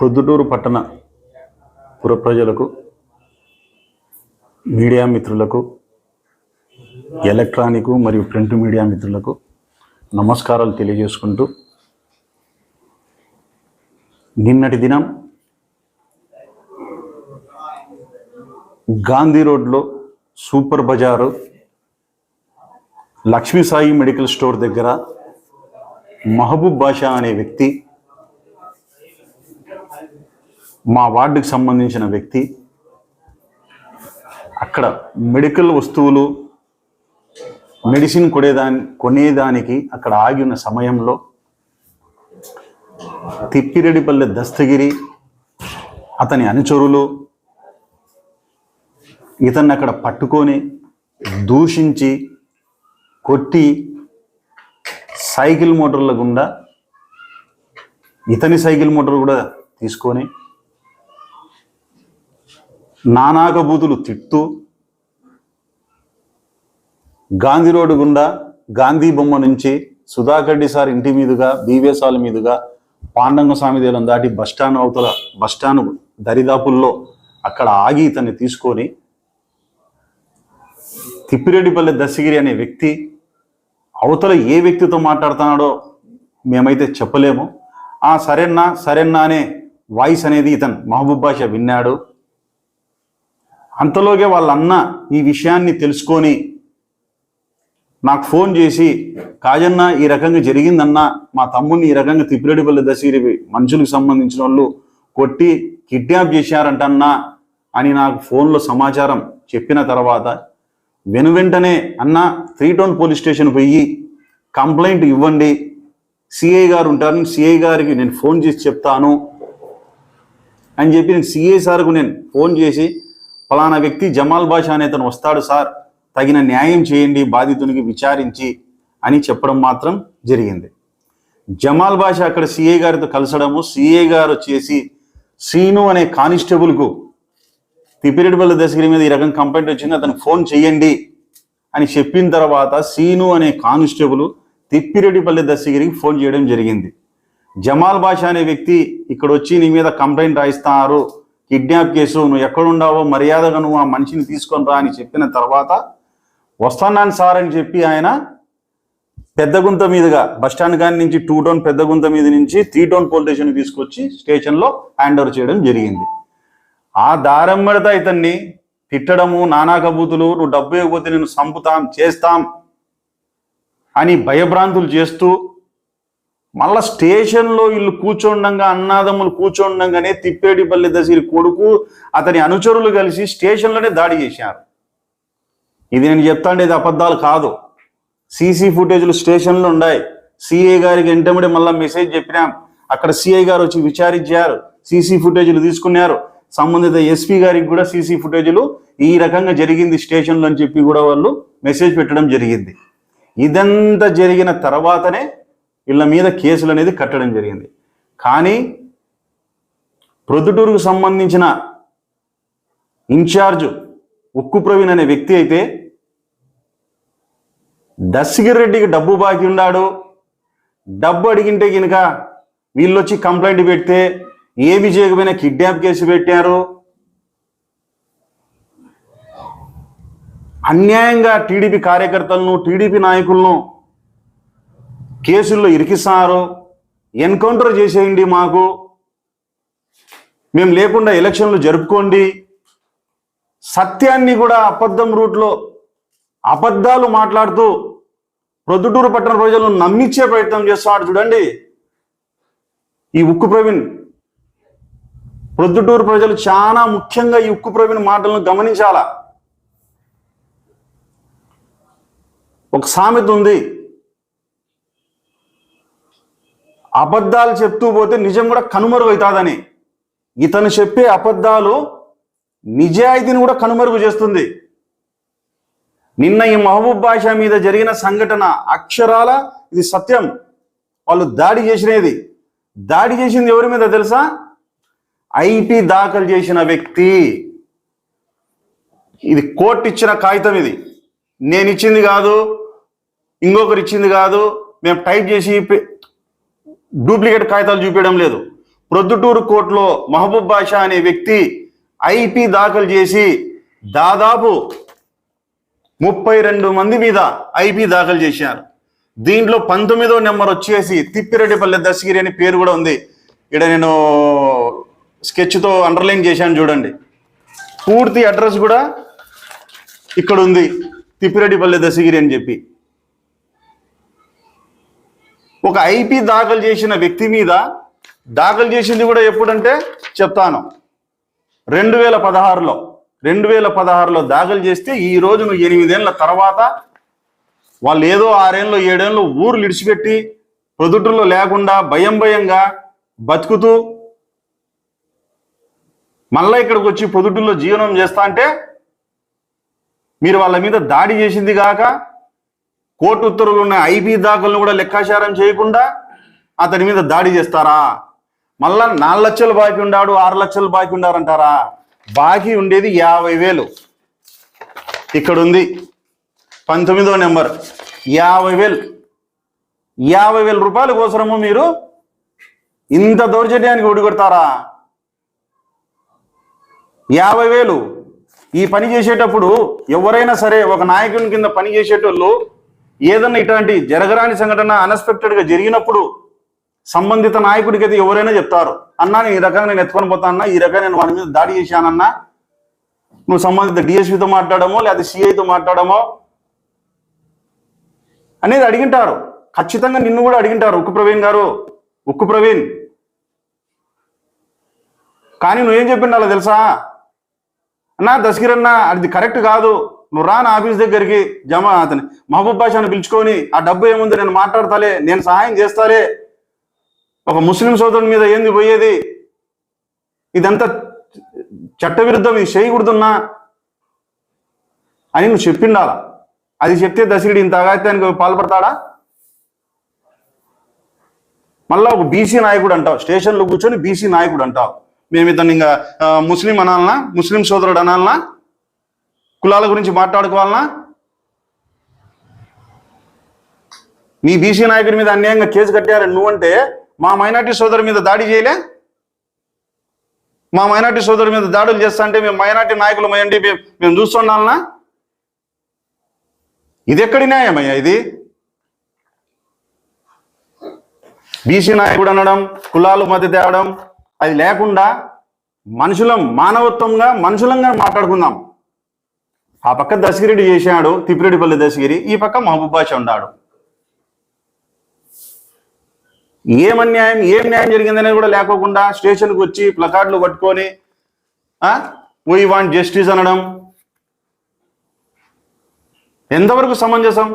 ప్రొద్దుటూరు పట్టణ పుర ప్రజలకు మీడియా మిత్రులకు ఎలక్ట్రానిక్ మరియు ప్రింట్ మీడియా మిత్రులకు నమస్కారాలు తెలియజేసుకుంటూ నిన్నటి దినం గాంధీ రోడ్లో సూపర్ బజారు లక్ష్మీ సాయి మెడికల్ స్టోర్ దగ్గర మహబూబ్ బాషా అనే వ్యక్తి మా వార్డుకి సంబంధించిన వ్యక్తి అక్కడ మెడికల్ వస్తువులు మెడిసిన్ కొనేదాని కొనేదానికి అక్కడ ఆగి ఉన్న సమయంలో తిప్పిరెడ్డిపల్లె దస్తగిరి అతని అనుచరులు ఇతన్ని అక్కడ పట్టుకొని దూషించి కొట్టి సైకిల్ మోటార్ల గుండా ఇతని సైకిల్ మోటార్ కూడా తీసుకొని నానాకబూతులు తిట్టు గాంధీ రోడ్డు గుండా గాంధీ బొమ్మ నుంచి సుధాకర్ సార్ ఇంటి మీదుగా బీవేసాల మీదుగా పాండంగ స్వామి దేవాలయం దాటి బస్టాండ్ అవతల బస్టాండ్ దరిదాపుల్లో అక్కడ ఆగి ఇతన్ని తీసుకొని తిప్పిరెడ్డిపల్లి దశగిరి అనే వ్యక్తి అవతల ఏ వ్యక్తితో మాట్లాడుతున్నాడో మేమైతే చెప్పలేము. ఆ సరేనా సరేనా అనే వాయిస్ అనేది ఇతను మహబూబ్ బాషా విన్నాడు. అంతలోగే వాళ్ళ అన్న ఈ విషయాన్ని తెలుసుకొని నాకు ఫోన్ చేసి కాజన్న ఈ రకంగా జరిగిందన్నా మా తమ్ముడిని ఈ రకంగా తిప్పిరెడ్డిపల్లి దశగిరి మనుషులకు సంబంధించిన వాళ్ళు కొట్టి కిడ్నాప్ చేశారంటన్నా అని నాకు ఫోన్లో సమాచారం చెప్పిన తర్వాత వెను వెంటనే అన్న త్రీ టౌన్ పోలీస్ స్టేషన్ పోయి కంప్లైంట్ ఇవ్వండి. సిఐ గారు ఉంటారు సిఐ గారికి నేను ఫోన్ చేసి చెప్తాను. అని చెప్పి నేను సిఏ సార్కు నేను ఫోన్ చేసి ఫలానా వ్యక్తి జమాల్ బాషా అనే అతను వస్తాడు సార్ తగిన న్యాయం చేయండి బాధితునికి విచారించి అని చెప్పడం మాత్రం జరిగింది. జమాల్ బాషా అక్కడ సిఏ గారితో కలిసడము సిఏ గారు వచ్చేసి సీను అనే కానిస్టేబుల్కు తిప్పిరెడ్డిపల్లి దశగిరి మీద ఈ రకం కంప్లైంట్ వచ్చింది అతను ఫోన్ చేయండి అని చెప్పిన తర్వాత సీను అనే కానిస్టేబుల్ తిప్పిరెడ్డిపల్లి దశగిరికి ఫోన్ చేయడం జరిగింది. జమాల్ బాషా అనే వ్యక్తి ఇక్కడ వచ్చి నీ మీద కంప్లైంట్ రాయిస్తున్నారు కిడ్నాప్ కేసు నువ్వు ఎక్కడుండావో మర్యాదగా నువ్వు ఆ మనిషిని తీసుకొని రా అని చెప్పిన తర్వాత వస్తున్నాను సార్ అని చెప్పి ఆయన పెద్దగుంత మీదుగా బస్టాండ్ కాని నుంచి టూ టౌన్ పెద్దగుంత మీద నుంచి త్రీ టౌన్ పోలీస్ స్టేషన్ తీసుకొచ్చి స్టేషన్లో హ్యాండ్ ఓవర్ చేయడం జరిగింది. ఆ దారెమ్మడితో ఇతన్ని తిట్టడము నానా కబూతులు నువ్వు డబ్బు ఇవ్వకపోతే నేను చంపుతాం చేస్తాం అని భయభ్రాంతులు చేస్తూ మళ్ళా స్టేషన్లో వీళ్ళు కూర్చోండంగా అన్నాదమ్ములు కూర్చోండంగానే తిప్పేడిపల్లి దశరి కొడుకు అతని అనుచరులు కలిసి స్టేషన్లోనే దాడి చేశారు. ఇది నేను చెప్తాండే ఇది అబద్ధాలు కాదు. సీసీ ఫుటేజ్లు స్టేషన్లో ఉన్నాయి సిఐ గారికి వెంటబడి మళ్ళీ మెసేజ్ చెప్పినాం. అక్కడ సిఐ గారు వచ్చి విచారించారు. సీసీ ఫుటేజ్లు తీసుకున్నారు. సంబంధిత ఎస్పీ గారికి కూడా సీసీ ఫుటేజ్లు ఈ రకంగా జరిగింది స్టేషన్లో అని చెప్పి కూడా వాళ్ళు మెసేజ్ పెట్టడం జరిగింది. ఇదంతా జరిగిన తర్వాతనే వీళ్ళ మీద కేసులు అనేది కట్టడం జరిగింది. కానీ ప్రొద్దుటూరుకు సంబంధించిన ఇన్ఛార్జ్ ఉక్కు ప్రవీణ్ అనే వ్యక్తి అయితే దశగిరి రెడ్డికి డబ్బు బాకీ ఉన్నాడు డబ్బు అడిగింటే కనుక వీళ్ళొచ్చి కంప్లైంట్ పెడితే ఏమి చేయకపోయినా కిడ్నాప్ కేసు పెట్టారు. అన్యాయంగా టీడీపీ కార్యకర్తలను టీడీపీ నాయకులను కేసుల్లో ఇరికిస్తారు ఎన్కౌంటర్ చేసేయండి మాకు. మేము లేకుండా ఎలక్షన్లు జరుపుకోండి. సత్యాన్ని కూడా అబద్ధం రూట్లో అబద్ధాలు మాట్లాడుతూ ప్రొద్దుటూరు పట్టణ ప్రజలను నమ్మించే ప్రయత్నం చేస్తున్నాడు చూడండి. ఈ ఉక్కు ప్రవీణ్. ప్రొద్దుటూరు ప్రజలు చాలా ముఖ్యంగా ఈ ఉక్కు ప్రవీణ్ మాటలను గమనించాలా? ఒక సామెత ఉంది. అబద్ధాలు చెప్తూ పోతే నిజం కూడా కనుమరుగవుతుందని ఇతను చెప్పే అబద్ధాలు నిజాయితీని కూడా కనుమరుగు చేస్తుంది. నిన్న ఈ మహబూబ్ బాషా మీద జరిగిన సంఘటన అక్షరాల? ఇది సత్యం. వాళ్ళు దాడి చేసినది. దాడి చేసింది ఎవరి మీద తెలుసా? ఐటీ దాఖలు చేసిన వ్యక్తి. ఇది కోర్టు ఇచ్చిన కాగితం ఇది. నేను ఇచ్చింది కాదు ఇంకొకరు ఇచ్చింది కాదు మేము టైప్ చేసి డూప్లికేట్ కాగితాలు చూపించడం లేదు. ప్రొద్దుటూరు కోర్టులో మహబూబ్ బాషా అనే వ్యక్తి ఐపీ దాఖలు చేసి దాదాపు ముప్పై రెండు మంది మీద ఐపీ దాఖలు చేశారు. దీంట్లో పంతొమ్మిదో నెంబర్ వచ్చేసి తిప్పిరెడ్డిపల్లె దశగిరి అని పేరు కూడా ఉంది. ఇక్కడ నేను స్కెచ్తో అండర్లైన్ చేశాను చూడండి. పూర్తి అడ్రస్ కూడా ఇక్కడ ఉంది. తిప్పిరెడ్డిపల్లె దశగిరి అని చెప్పి. ఒక ఐపీ దాఖలు చేసిన వ్యక్తి మీద దాఖలు చేసింది కూడా ఎప్పుడంటే చెప్తాను. రెండు వేల పదహారులో రెండు వేల పదహారులో దాఖలు చేస్తే ఈ రోజు నువ్వు ఎనిమిదేళ్ళ తర్వాత వాళ్ళు ఏదో ఆరేళ్ళు ఏడేళ్ళు ఊరు విడిచిపెట్టి పొదుటుల్లో లేకుండా భయం భయంగా బతుకుతూ మళ్ళీ ఇక్కడికి వచ్చి పొదుటుల్లో జీవనం చేస్తా అంటే మీరు వాళ్ళ మీద దాడి చేసింది కాక కోర్టు ఉత్తర్వులు ఉన్న ఐబీ దాఖలను కూడా లెక్కాచారం చేయకుండా అతని మీద దాడి చేస్తారా? మళ్ళా నాలుగు లక్షలు బాకీ ఉండాడు ఆరు లక్షలు బాకీ ఉండారంటారా? బాకీ ఉండేది యాభై వేలు. ఇక్కడ ఉంది పంతొమ్మిదో నెంబర్. యాభై వేలు. యాభై వేల రూపాయల కోసము మీరు ఇంత దౌర్జన్యానికి ఒడిగొడతారా? యాభై వేలు. ఈ పని చేసేటప్పుడు ఎవరైనా సరే ఒక నాయకుని కింద పని చేసేటోళ్ళు ఏదన్నా ఇటువంటి జరగరాని సంఘటన అన్ఎక్స్పెక్టెడ్గా జరిగినప్పుడు సంబంధిత నాయకుడికి అయితే ఎవరైనా చెప్తారు అన్నా నేను ఈ రకంగా నేను ఎత్తుకొని పోతానన్నా ఈ రకంగా నేను వాడి మీద దాడి చేశానన్నా నువ్వు సంబంధిత డిఎస్పీతో మాట్లాడమో లేదా సిఐతో మాట్లాడమో అనేది అడిగింటారు. ఖచ్చితంగా నిన్ను కూడా అడిగింటారు ఉక్కు ప్రవీణ్ గారు ఉక్కు ప్రవీణ్. కానీ నువ్వేం చెప్పిండాలో తెలుసా? అన్నా దశకిరన్నా అది కరెక్ట్ కాదు. నువ్వు రా నా ఆఫీస్ దగ్గరికి జమ అతని మహబూబ్ బాషాను పిలుచుకొని ఆ డబ్బు ఏముంది? నేను మాట్లాడతాలే నేను సహాయం చేస్తాలే. ఒక ముస్లిం సోదరుని మీద ఏంది పోయేది? ఇదంతా చట్టవిరుద్ధం ఇది చేయకూడదున్నా? అని నువ్వు చెప్పిండాలా? అది చెప్తే దశగిరి ఇంత అగాత్యానికి పాల్పడతాడా? మళ్ళా ఒక బీసీ నాయకుడు అంటావు స్టేషన్లో కూర్చొని బీసీ నాయకుడు అంటావు. మేము ఇతను ఇంకా ముస్లిం అనాలనా? ముస్లిం సోదరుడు అనాలనా? కులాల గురించి మాట్లాడుకోవాలనా? నీ బీసీ నాయకుడి మీద అన్యాయంగా కేసు కట్టారు నువ్వంటే మా మైనార్టీ సోదరు మీద దాడి చేయలే? మా మైనార్టీ సోదరు మీద దాడులు చేస్తా అంటే మేము మైనార్టీ నాయకులు మయండి మేము మేము చూస్తున్నాలనా ఇది ఎక్కడి న్యాయమయ్యా ఇది? బీసీ నాయకుడు అనడం కులాలు మధ్య తేవడం అది లేకుండా మనుషులం మానవత్వంగా మనుషులంగా మాట్లాడుకుందాం. ఆ పక్క దశగిరెడ్డి చేశాడు తిప్పిరెడ్డిపల్లి దశగిరి ఈ పక్క మహబూబ్ ఉన్నాడు. ఏం అన్యాయం ఏం న్యాయం జరిగిందనేది కూడా లేకోకుండా స్టేషన్కి వచ్చి ప్లకార్డులు పట్టుకొని వీ వాంట్ జస్టిస్ అనడం. ఎంతవరకు సమంజసం?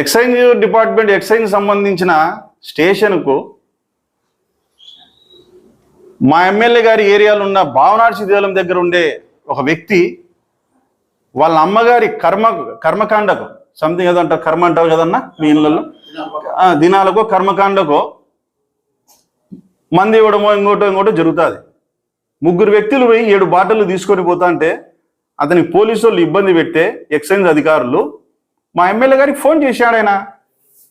ఎక్సైజ్ డిపార్ట్మెంట్ ఎక్సైజ్ సంబంధించిన స్టేషన్కు మా ఎమ్మెల్యే గారి ఏరియాలో ఉన్న భావనార్సి దేవాలయం దగ్గర ఉండే ఒక వ్యక్తి వాళ్ళ అమ్మగారి కర్మ కర్మకాండకు సంథింగ్ ఏదో అంటారు కర్మ అంటారు కదన్నా మీ ఇళ్ళల్లో? దినాలకో కర్మకాండకో మంది ఇవ్వడమో ఇంకోటో ఇంకోటో జరుగుతుంది. ముగ్గురు వ్యక్తులు పోయి ఏడు బాటలు తీసుకొని పోతా అంటే అతని పోలీసు వాళ్ళు ఇబ్బంది పెట్టే ఎక్సైజ్ అధికారులు మా ఎమ్మెల్యే గారికి ఫోన్ చేశాడు ఆయన.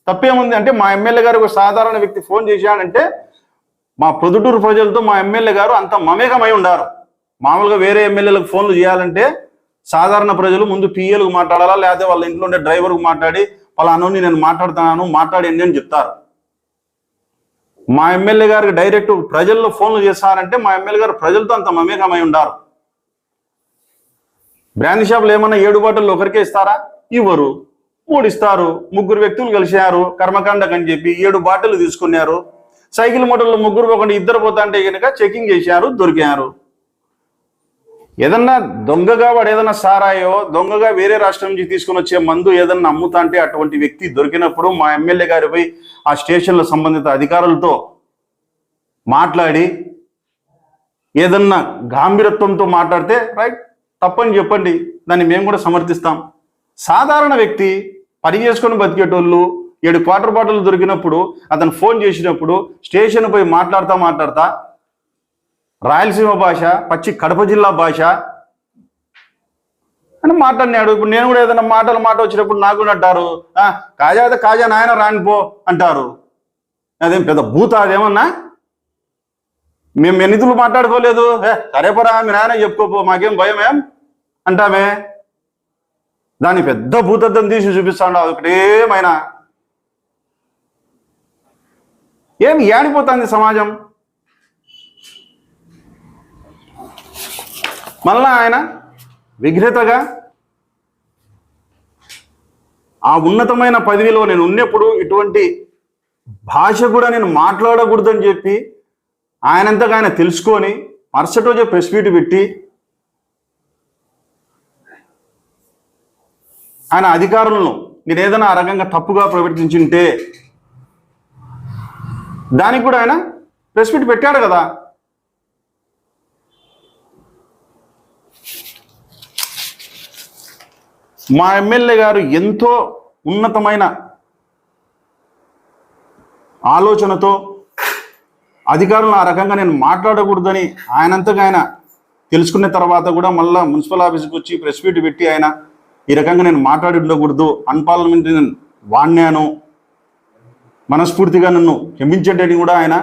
తప్పేముంది అంటే మా ఎమ్మెల్యే గారు ఒక సాధారణ వ్యక్తి ఫోన్ చేశాడంటే మా ప్రొద్దుటూరు ప్రజలతో మా ఎమ్మెల్యే గారు అంత మమేకమై ఉండారు. మామూలుగా వేరే ఎమ్మెల్యేలకు ఫోన్లు చేయాలంటే సాధారణ ప్రజలు ముందు పిఏలకు మాట్లాడాలా? లేకపోతే వాళ్ళ ఇంట్లో ఉండే డ్రైవర్కు మాట్లాడి పలానోని నేను మాట్లాడుతున్నాను మాట్లాడండి అని చెప్తారు. మా ఎమ్మెల్యే గారికి డైరెక్ట్ ప్రజల్లో ఫోన్లు చేస్తారంటే మా ఎమ్మెల్యే గారు ప్రజలతో అంత మమేకమై ఉండారు. బ్రాండ్ షాపులు ఏమన్నా ఏడు బాటలు ఒకరికే ఇస్తారా? ఇవ్వరు. మూడు ఇస్తారు ముగ్గురు వ్యక్తులు కలిశారు. కర్మకాండకు అని చెప్పి ఏడు బాటలు తీసుకున్నారు. సైకిల్ మోటార్లు ముగ్గురు ఒకటి ఇద్దరు పోతా అంటే కనుక చెకింగ్ చేశారు దొరికారు. ఏదన్నా దొంగగా వాడు ఏదన్నా సారాయో దొంగగా వేరే రాష్ట్రం నుంచి తీసుకుని వచ్చే మందు ఏదన్నా అమ్ముతా అంటే అటువంటి వ్యక్తి దొరికినప్పుడు మా ఎమ్మెల్యే గారి పోయి ఆ స్టేషన్లో సంబంధిత అధికారులతో మాట్లాడి ఏదన్నా గాంభీరత్వంతో మాట్లాడితే రైట్ తప్పని చెప్పండి దాన్ని మేము కూడా సమర్థిస్తాం. సాధారణ వ్యక్తి పని చేసుకొని బతికేటోళ్ళు ఏడు క్వార్టర్ బాటిల్ దొరికినప్పుడు అతను ఫోన్ చేసినప్పుడు స్టేషన్ పోయి మాట్లాడతా మాట్లాడతా రాయలసీమ భాష పచ్చి కడప జిల్లా భాష అని మాట్లాడినాడు. ఇప్పుడు నేను కూడా ఏదైనా మాటలు మాట వచ్చినప్పుడు నాకు కూడా అంటారు "ఆ, కాజా అయితే కాజా నాయన రానిపో అంటారు. అదేం పెద్ద భూత అదేమన్నా? మేము నిధులు మాట్లాడుకోలేదు? ఏ సరే పరా మీ నాయన చెప్పుకోపో మాకేం భయం ఏం? అంటామే. దాని పెద్ద భూతద్దం తీసి చూపిస్తాడు ఒకటేమైనా ఏం ఏడిపోతుంది సమాజం? మళ్ళా ఆయన విఘ్నతగా ఆ ఉన్నతమైన పదవిలో నేను ఉన్నప్పుడు ఇటువంటి భాష కూడా నేను మాట్లాడకూడదని చెప్పి ఆయనంతగా ఆయన తెలుసుకొని మరుసటి రోజే ప్రెస్ మీట్ పెట్టి ఆయన అధికారులను నేను ఏదైనా ఆ రకంగా తప్పుగా ప్రవర్తించుంటే దానికి కూడా ఆయన ప్రెస్ మీట్ పెట్టాడు కదా. మా ఎమ్మెల్యే గారు ఎంతో ఉన్నతమైన ఆలోచనతో అధికారులను ఆ రకంగా నేను మాట్లాడకూడదని ఆయనంతగా ఆయన తెలుసుకున్న తర్వాత కూడా మళ్ళా మున్సిపల్ ఆఫీస్కి వచ్చి ప్రెస్ మీట్ పెట్టి ఆయన ఈ రకంగా నేను మాట్లాడి ఉండకూడదు అన్పార్లమెంటరీ నేను వాణ్యాను మనస్ఫూర్తిగా నన్ను క్షమించండి కూడా ఆయన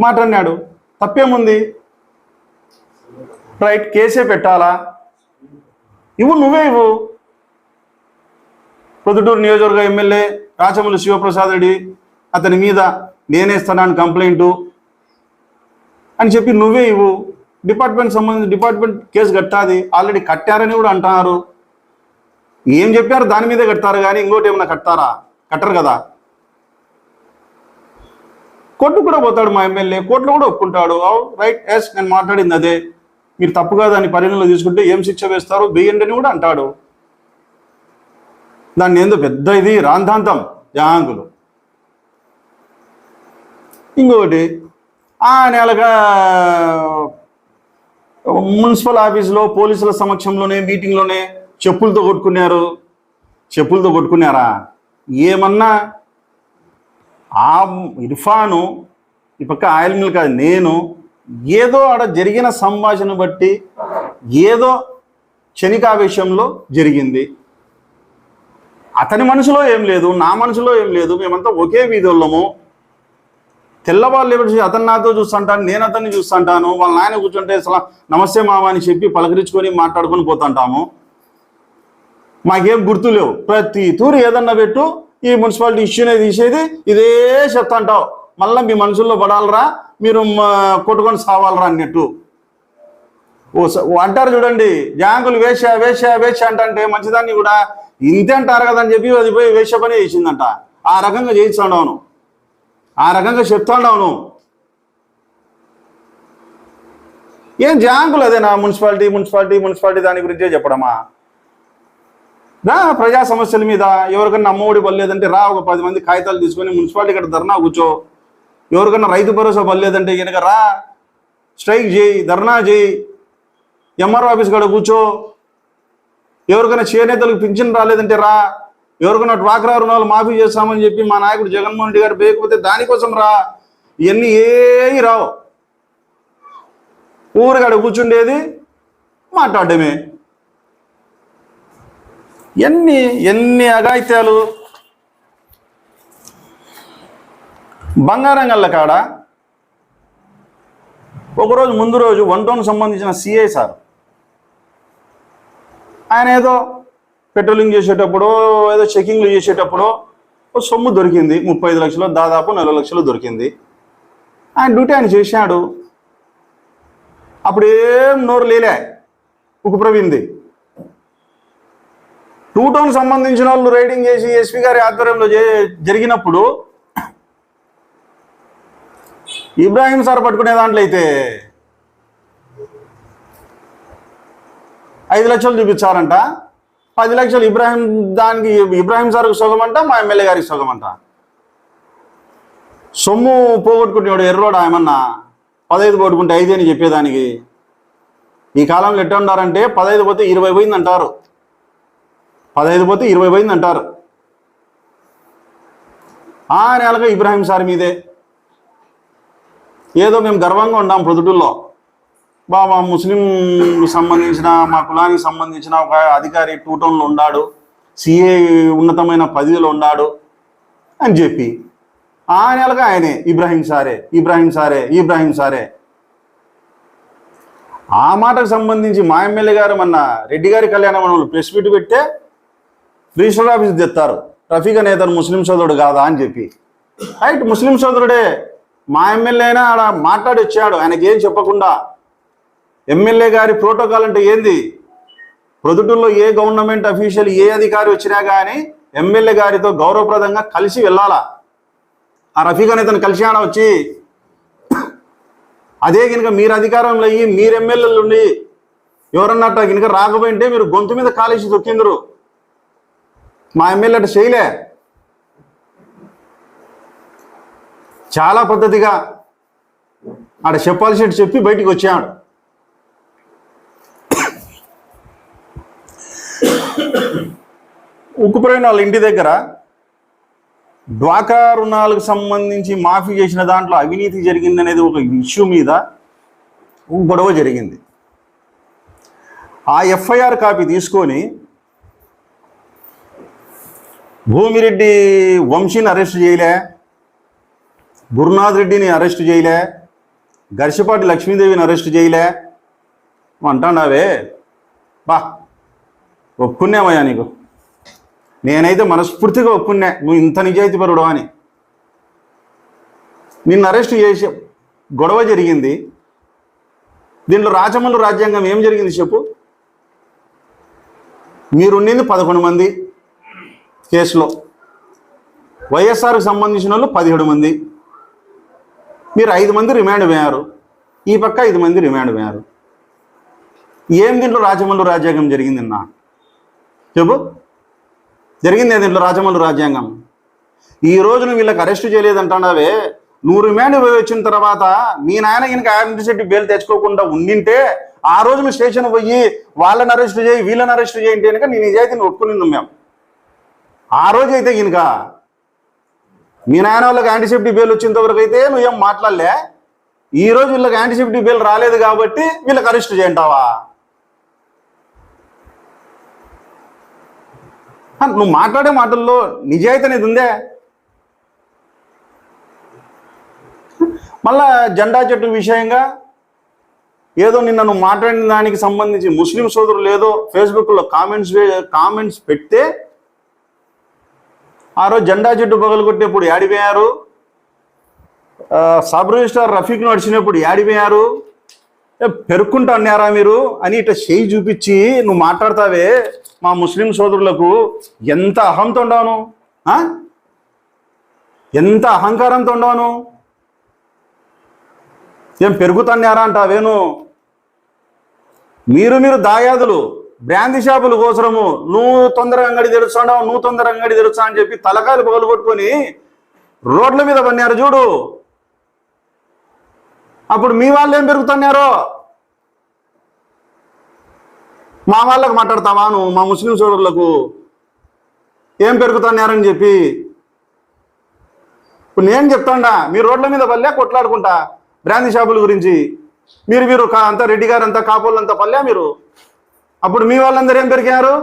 మాట్లాడినాడు. తప్పేముంది? రైట్ కేసే పెట్టాలా? ఇవ్వు నువ్వే ఇవ్వు. ప్రొద్దుటూరు నియోజకవర్గ ఎమ్మెల్యే రాచమల్లి శివప్రసాద్ రెడ్డి అతని మీద నేనేస్తున్నాను కంప్లైంటు అని చెప్పి నువ్వే ఇవ్వు. డిపార్ట్మెంట్ సంబంధించి డిపార్ట్మెంట్ కేసు కట్టాది. ఆల్రెడీ కట్టారని కూడా అంటున్నారు. ఏం చెప్పారు? దాని మీదే కడతారు కానీ ఇంకోటి ఏమైనా కట్టారా కట్టరు కదా. కోర్టు కూడా పోతాడు మా ఎమ్మెల్యే. కోర్టులో కూడా ఒప్పుకుంటాడు. రైట్ ఎస్ నేను మాట్లాడింది అదే. మీరు తప్పుగా దాన్ని పరిగణలో తీసుకుంటే ఏం శిక్ష వేస్తారు? వేయండి అని కూడా అంటాడు. దాన్ని ఏందో పెద్ద ఇది రాంధాంతం జాంగులు ఇంకొకటి ఆ నెలగా మున్సిపల్ ఆఫీసులో పోలీసుల సమక్షంలోనే మీటింగ్లోనే చెప్పులతో కొట్టుకున్నారు. చెప్పులతో కొట్టుకున్నారా? ఏమన్నా? ఆ ఇర్ఫాను ఈ పక్క ఆయిల్ మిల్ కాదు నేను ఏదో ఆడ జరిగిన సంభాషణ బట్టి ఏదో క్షణికావేశంలో జరిగింది. అతని మనసులో ఏం లేదు నా మనసులో ఏం లేదు మేమంతా ఒకే వీధుల్లోము తెల్లవాళ్ళు ఎవరు అతను నాతో చూస్తుంటాను నేను అతన్ని చూస్తుంటాను వాళ్ళ నాయన కూర్చుంటే అసలు నమస్తే మామ అని చెప్పి పలకరించుకొని మాట్లాడుకొని పోతుంటాము. మాకేం గుర్తు లేవు. ప్రతి తూరు ఏదన్నా పెట్టు ఈ మున్సిపాలిటీ ఇష్యూనే తీసేది ఇదే చెప్తాంటావు మళ్ళీ మీ మనుషుల్లో పడాలరా? మీరు కొట్టుకొని సావాలరా అన్నట్టు. ఓ అంటారు చూడండి జాంకులు వేష వేష వేష అంటే మంచిదాన్ని కూడా ఇంతే అంటారు కదని చెప్పి అది పోయి వేష పని చేసిందంట. ఆ రకంగా చేయిస్తాను ఆ రకంగా చెప్తాను ఏం జాంకులు అదేనా? మున్సిపాలిటీ మున్సిపాలిటీ మున్సిపాలిటీ దాని గురించే చెప్పడమా? రా ప్రజా సమస్యల మీద ఎవరికన్నా అమ్మఒడి పర్లేదంటే రా ఒక పది మంది కాగితాలు తీసుకొని మున్సిపాలిటీ ఇక్కడ ధర్నా కూర్చో. ఎవరికన్నా రైతు భరోసా పర్లేదంటే కనుక రా స్ట్రైక్ చేయి ధర్నా చేయి ఎంఆర్ఓ ఆఫీస్ కాడ కూర్చో. ఎవరికైనా చేనేతలకు పింఛన్ రాలేదంటే రా ఎవరికైనా డ్వాక్రా రుణాలు మాఫీ చేస్తామని చెప్పి మా నాయకుడు జగన్మోహన్ రెడ్డి గారు పేయకపోతే దానికోసం రా. ఇవన్నీ ఏమి రావు. ఊరికాడ కూర్చుండేది మాట్లాడమే ఎన్ని ఎన్ని అఘాయిత్యాలు బంగారం గల్ల కాడ ఒకరోజు ముందు రోజు వన్ టౌన్ సంబంధించిన సిఐ సార్. ఆయన ఏదో పెట్రోలింగ్ చేసేటప్పుడు ఏదో చెకింగ్లు చేసేటప్పుడు సొమ్ము దొరికింది. ముప్పై ఐదు లక్షలు దాదాపు నలభై లక్షలు దొరికింది. ఆయన డ్యూటీ ఆయన చేశాడు. అప్పుడు ఏం నోరు లేలే. ఒక ప్రవీణ్ది. టూ టౌన్ సంబంధించిన వాళ్ళు రైడింగ్ చేసి ఎస్పీ గారి ఆధ్వర్యంలో జరిగినప్పుడు ఇబ్రాహీం సార్ పట్టుకునే దాంట్లో అయితే ఐదు లక్షలు చూపించారంట. పది లక్షలు ఇబ్రాహీం దానికి ఇబ్రాహీం సార్కు సుఖమంట మా ఎమ్మెల్యే గారికి సుఖమంట సొమ్ము పోగొట్టుకుంటున్నాడు ఎర్రోడా ఏమన్నా? పదహైదు పోగొట్టుకుంటే ఐదు అని చెప్పేదానికి. ఈ కాలంలో ఎట్లా ఉండారంటే పదహైదు పోతే ఇరవై పోయింది అంటారు పదహైదు పోతే ఇరవై పోయింది అంటారు ఆ నెలగా ఇబ్రాహీం సార్ మీదే. ఏదో మేము గర్వంగా ఉన్నాం ప్రొద్దుటూరులో. బాబా మా ముస్లిం సంబంధించిన మా కులానికి సంబంధించిన ఒక అధికారి టూ టౌన్లో ఉన్నాడు. సిఏ ఉన్నతమైన పదవిలో ఉన్నాడు అని చెప్పి. ఆ నెలగా ఆయనే ఇబ్రాహీం సారే ఇబ్రాహీం సారే ఇబ్రాహీం సారే. ఆ మాటకు సంబంధించి మా ఎమ్మెల్యే గారు మన రెడ్డి గారి కళ్యాణ మండపంలో ప్రెస్ మీట్ పెట్టే రిజిస్టర్ ఆఫీస్ తెస్తారు. రఫీక్ అనే ముస్లిం సోదరుడు కాదా అని చెప్పి. రైట్ ముస్లిం సోదరుడే మా ఎమ్మెల్యే అయినా ఆడ మాట్లాడి వచ్చాడు ఆయనకి ఏం చెప్పకుండా. ఎమ్మెల్యే గారి ప్రోటోకాల్ అంటే ఏంది? ప్రొదుటూరులో ఏ గవర్నమెంట్ అఫీషియల్ ఏ అధికారి వచ్చినా కానీ ఎమ్మెల్యే గారితో గౌరవప్రదంగా కలిసి వెళ్ళాలా? ఆ రఫీక్ అనే అతను కలిసి ఆడ వచ్చి అదే కనుక మీరు అధికారంలో అయ్యి మీరు ఎమ్మెల్యేలు ఉండి ఎవరన్నట్ట కనుక రాకపోయింటే మీరు గొంతు మీద కాలేసి తొక్కిందరు. మా ఎమ్మెల్యే అటు చేయలే. చాలా పద్ధతిగా ఆడ చెప్పాల్సినట్టు చెప్పి బయటికి వచ్చాడు. ఉక్కుపోయిన వాళ్ళ ఇంటి దగ్గర డ్వాకా రుణాలకు సంబంధించి మాఫీ చేసిన దాంట్లో అవినీతి జరిగిందనేది ఒక ఇష్యూ మీద గొడవ జరిగింది. ఆ ఎఫ్ఐఆర్ కాపీ తీసుకొని భూమిరెడ్డి వంశీని అరెస్ట్ చేయలే. గురునాథ్ రెడ్డిని అరెస్ట్ చేయలే. గరిషపాటి లక్ష్మీదేవిని అరెస్ట్ చేయలే. అంటాడావే? బా ఒప్పుకున్నామయ్యా నీకు? నేనైతే మనస్ఫూర్తిగా ఒప్పుకున్నా. నువ్వు ఇంత నిజాయితీపరుడు అని. నిన్ను అరెస్ట్ చేసి గొడవ జరిగింది. దీంట్లో రాజమల్లు రాజ్యాంగం ఏం జరిగింది చెప్పు? మీరుండింది పదకొండు మంది కేసులో. వైఎస్ఆర్కి సంబంధించిన వాళ్ళు పదిహేడు మంది. మీరు ఐదు మంది రిమాండ్ పోయారు. ఈ పక్క ఐదు మంది రిమాండ్ పోయారు. ఏం దీంట్లో రాజమల్లు రాజ్యాంగం జరిగిందిన్నా చెప్పు. జరిగింది దీంట్లో రాజమల్లు రాజ్యాంగం? ఈ రోజు నువ్వు వీళ్ళకి అరెస్ట్ చేయలేదంటున్నావే. నువ్వు రిమాండ్ పోయి వచ్చిన తర్వాత మీ నాయన కనుక యాంటిసిటీ బెయిల్ తెచ్చుకోకుండా ఉండింటే ఆ రోజు నువ్వు స్టేషన్ పోయి వాళ్ళని అరెస్ట్ చేయి వీళ్ళని అరెస్ట్ చేయండి కనుక నీ నిజాయితీని ఒప్పుకునింది మేము. ఆ రోజు అయితే కనుక మీ నాయన వాళ్ళకి యాంటీసెప్టిక్ బెయిల్ వచ్చేంత వరకు అయితే నువ్వేం మాట్లాడలే? ఈ రోజు వీళ్ళకి యాంటీసెప్టిక్ బెయిల్ రాలేదు కాబట్టి వీళ్ళకి అరెస్ట్ చేయంటావా? నువ్వు మాట్లాడే మాటల్లో నిజాయితీ అనేది ఉందే. మళ్ళా జెండా చెట్టు విషయంగా ఏదో నిన్న నువ్వు మాట్లాడిన దానికి సంబంధించి ముస్లిం సోదరులు ఏదో ఫేస్బుక్లో కామెంట్స్ కామెంట్స్ పెడితే ఆ రోజు జెండా చెట్టు పగలగొట్టేప్పుడు యాడిపోయారు? సబ్ రిజిస్టార్ రఫీక్ నడిచినప్పుడు యాడిపోయారు? ఏ, పెరుక్కుంటా అన్నారా మీరు? అని ఇట్లా చేయి చూపించి నువ్వు మాట్లాడతావే మా ముస్లిం సోదరులకు ఎంత అహంతో ఉండవును? ఎంత అహంకారంతో ఉండవును? ఏం పెరుగుతున్నారా అంటావేను? మీరు మీరు దాయాదులు. బ్రాందీ షాపుల కోసరము నువ్వు తొందరగా అంగడి తెరుస్తాడావు నువ్వు తొందరగా అంగడి తెరుస్తా అని చెప్పి తలకాయలు పగలు కొట్టుకొని రోడ్ల మీద పన్నారు చూడు. అప్పుడు మీ వాళ్ళు ఏం పెరుగుతున్నారో? మా వాళ్ళకు మాట్లాడతావా నువ్వు? మా ముస్లిం సోదరులకు ఏం పెరుగుతున్నారని చెప్పి. ఇప్పుడు నేను చెప్తాడా మీరు రోడ్ల మీద పల్లె కొట్లాడుకుంటా బ్రాందీ షాపుల గురించి. మీరు మీరు కా- అంతా రెడ్డి గారు అంతా కాపోళ్ళంతా పల్లె మీరు? అప్పుడు మీ వాళ్ళందరూ ఏం పెరిగారు?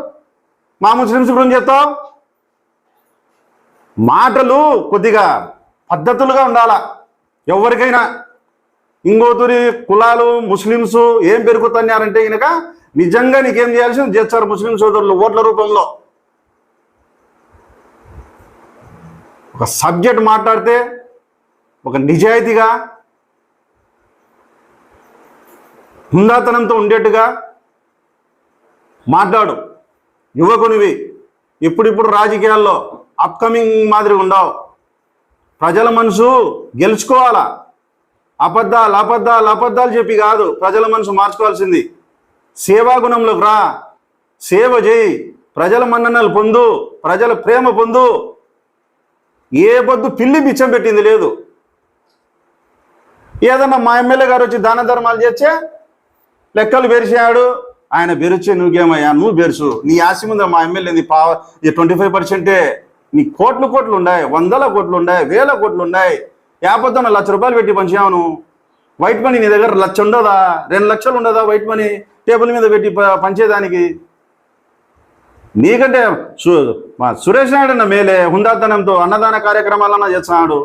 మా ముస్లిమ్స్ గురించి చెప్తావు మాటలు కొద్దిగా పద్ధతులుగా ఉండాలా? ఎవరికైనా ఇంకోతురి కులాలు ముస్లిమ్స్ ఏం పెరుగుతున్నారంటే కనుక నిజంగా నీకేం చేయాల్సింది? చేస్తారు ముస్లిం సోదరులు ఓట్ల రూపంలో. ఒక సబ్జెక్ట్ మాట్లాడితే ఒక నిజాయితీగా హుందాతనంతో ఉండేట్టుగా మాట్లాడు. యువకునివి ఇప్పుడిప్పుడు రాజకీయాల్లో అప్కమింగ్ మాదిరి ఉండవు. ప్రజల మనసు గెలుచుకోవాలా? అబద్ధాలు అబద్ధాలు అబద్ధాలు చెప్పి కాదు ప్రజల మనసు మార్చుకోవాల్సింది. సేవా గుణంలోకి రా. సేవ చేయి. ప్రజల మన్ననలు పొందు. ప్రజల ప్రేమ పొందు. ఏ పొద్దు పిల్లి బిచ్చం పెట్టింది లేదు. ఏదన్నా మా ఎమ్మెల్యే గారు వచ్చి దాన ధర్మాలు చేస్తే లెక్కలు పెరిచాడు ఆయన బెరిచే నువ్వేమయ్యా? నువ్వు బెరుచు. నీ ఆశ ముందు మా ఎమ్మెల్యేది పా ట్వంటీ ఫైవ్ పర్సెంటే నీ కోట్లు కోట్లు ఉన్నాయి వందల కోట్లు ఉన్నాయి వేల కోట్లు ఉన్నాయి. యాపత్తో లక్ష రూపాయలు పెట్టి పంచావు వైట్ మనీ నీ దగ్గర లక్ష ఉండదా? రెండు లక్షలు ఉండదా వైట్ మనీ టేబుల్ మీద పెట్టి పంచేదానికి? నీకంటే సు మా సురేష్ నాయుడు అన్న మేలే హుందాతనంతో అన్నదాన కార్యక్రమాలన్నా చేస్తున్నాడు.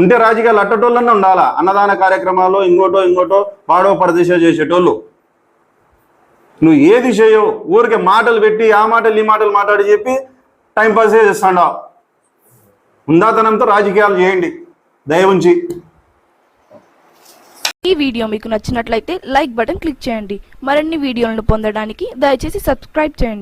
ఉంటే రాజకీయాలు అట్టటోళ్ళన్నా ఉండాలా? అన్నదాన కార్యక్రమాల్లో ఇంకోటో ఇంకోటో పాడో పరదేశో చేసేటోళ్ళు. నువ్వు ఏది చేయవు. ఊరికే మాటలు పెట్టి ఆ మాటలు ఈ మాటలు మాట్లాడి చెప్పి టైంపాస్ చేస్తాడా? ఉందాతనంతో రాజకీయాలు చేయండి. దయ ఉంచి ఈ వీడియో మీకు నచ్చినట్లయితే లైక్ బటన్ క్లిక్ చేయండి. మరిన్ని వీడియోలను పొందడానికి దయచేసి సబ్స్క్రైబ్ చేయండి.